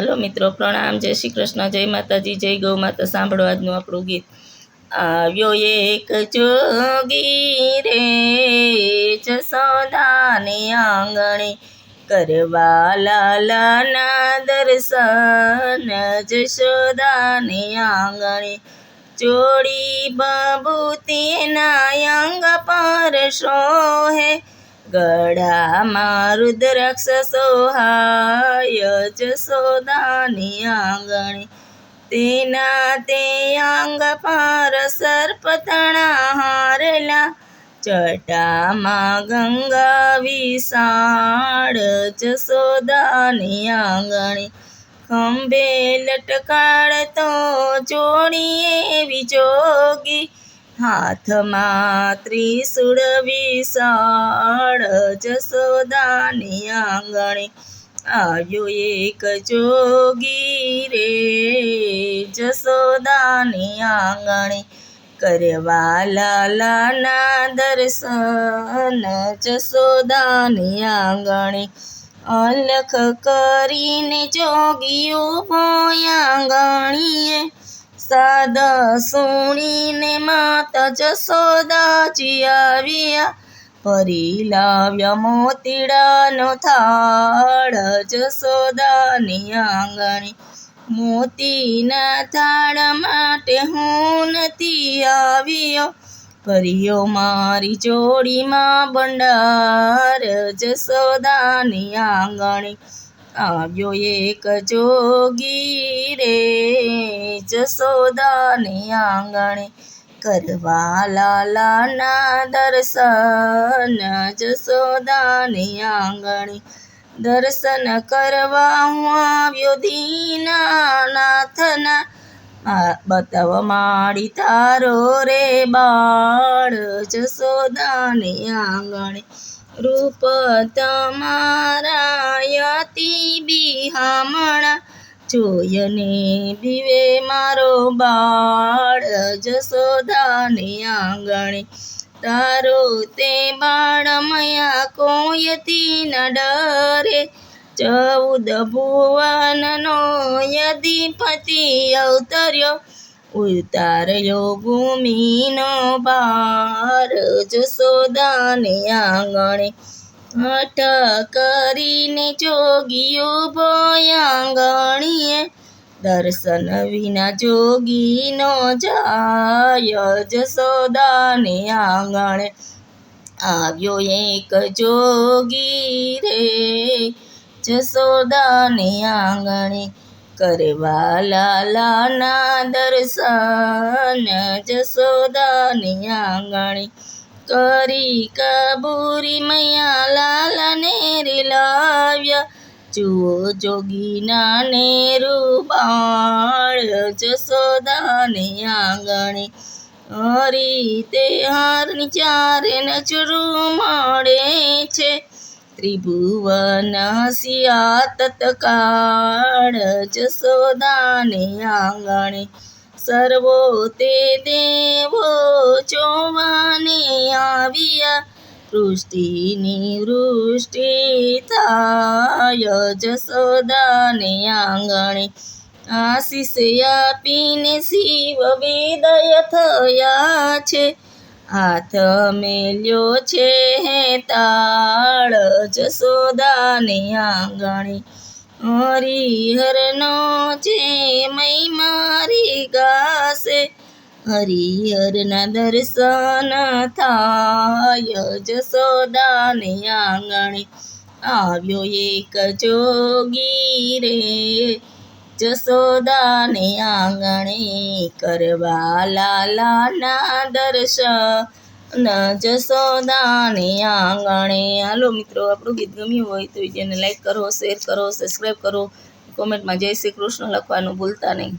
હાલો મિત્રો, પ્રણામ, જય શ્રી કૃષ્ણ, જય માતાજી, જય ગૌ માતા, સાંભળો આજનું આપણું ગીત. આવ્યો એક જોગી રે જસોદાને આંગણે કરવા લાલાના દર્શન જશોદાને આંગણે ચોડી બબૂતીના અંગ પર શોહે ગળામાં રુદ્રાક્ષ સોહાય જશોદાની આંગણી. તેના તે અંગ પાર સર્પતણા હારેલા. ચટામાં ગંગા વિશાળ જશોદાની આંગણી. ખંભે લટકાડતો જોડીએ એવી હાથમાં ત્રિશુળ વિશાળ જસોદાની આંગણે આવ્યો એક જોગી રે જસોદાની આંગણે કરવા લાલાના દર્શન જસોદાની આંગણે અલખ કરીને જોગીઓ આંગણીએ સાદ સુણીને માતા જસોદાજી આવ્યા. ફરી લાવ્યા મોતીડાનો થાળ જસોદાની આંગણી. મોતીના થાળ માટે હું નથી આવ્યો. ફરીઓ મારી જોડીમાં ભંડાર જસોદાની આંગણે. આવ્યો એક જોગી રે જસોદાની આંગણે કરવા લાલાના દર્શન. જસોદાની આંગણે દર્શન કરવા હું આવ્યો દીનાનાથના. બતાવ માડી તારો રે બાળ જસોદાની આંગણે રૂપ તમારા યતિ બિહામણા. જોયને દીવે મારો બાળ જસોદાને આંગણે. તારો તે બાળ મયા કોયતી ન ડરે. ચૌદ ભુવનનો યદિપતિ અવતર્યો. ઉતાર્યો ભૂમિનો ભાર જસોદાને આંગણે હઠ કરીને જોગીઓ ભયાંગણીએ દર્શન વિના જોગીનો જાય જસોદાને આંગણે આવ્યો એક જોગી રે જસોદાને આંગણે કરવા લાલાના દર્શન જસોદાની આંગણી કરી કબૂરી મૈયા લાલને રીલાવ્યા જુઓ જોગીના ને રૂબાળ જસોદાની આંગણી હરી તે હારની ચારે નચરું મળે છે ત્રિભુવન હસિયા તત્કાળ જસોદાને આંગણે સર્વો તે દેવો જોવાને આવ્યા વૃષ્ટિની વૃષ્ટિ થાય જસોદાને આંગણે આશીષ આપીને શિવ વિદય થયા છે હાથ મેલ્યો છે હે તાળ જસોદાની આંગણી. હરિહરનો છે મય મારી ગાશે, હરિહરના દર્શન થાય જસોદાની આંગણી. આવ્યો એક જોગી રે જસોદાને આંગણે કરવા લાલાના દર્શન જસોદાને આંગણે. હાલો મિત્રો, આપણું ગીત ગમ્યું હોય તો વિડીયોને લાઈક કરો શેર કરો સબસ્ક્રાઈબ કરો કોમેન્ટમાં જય શ્રી કૃષ્ણ લખવાનું ભૂલતા નહીં.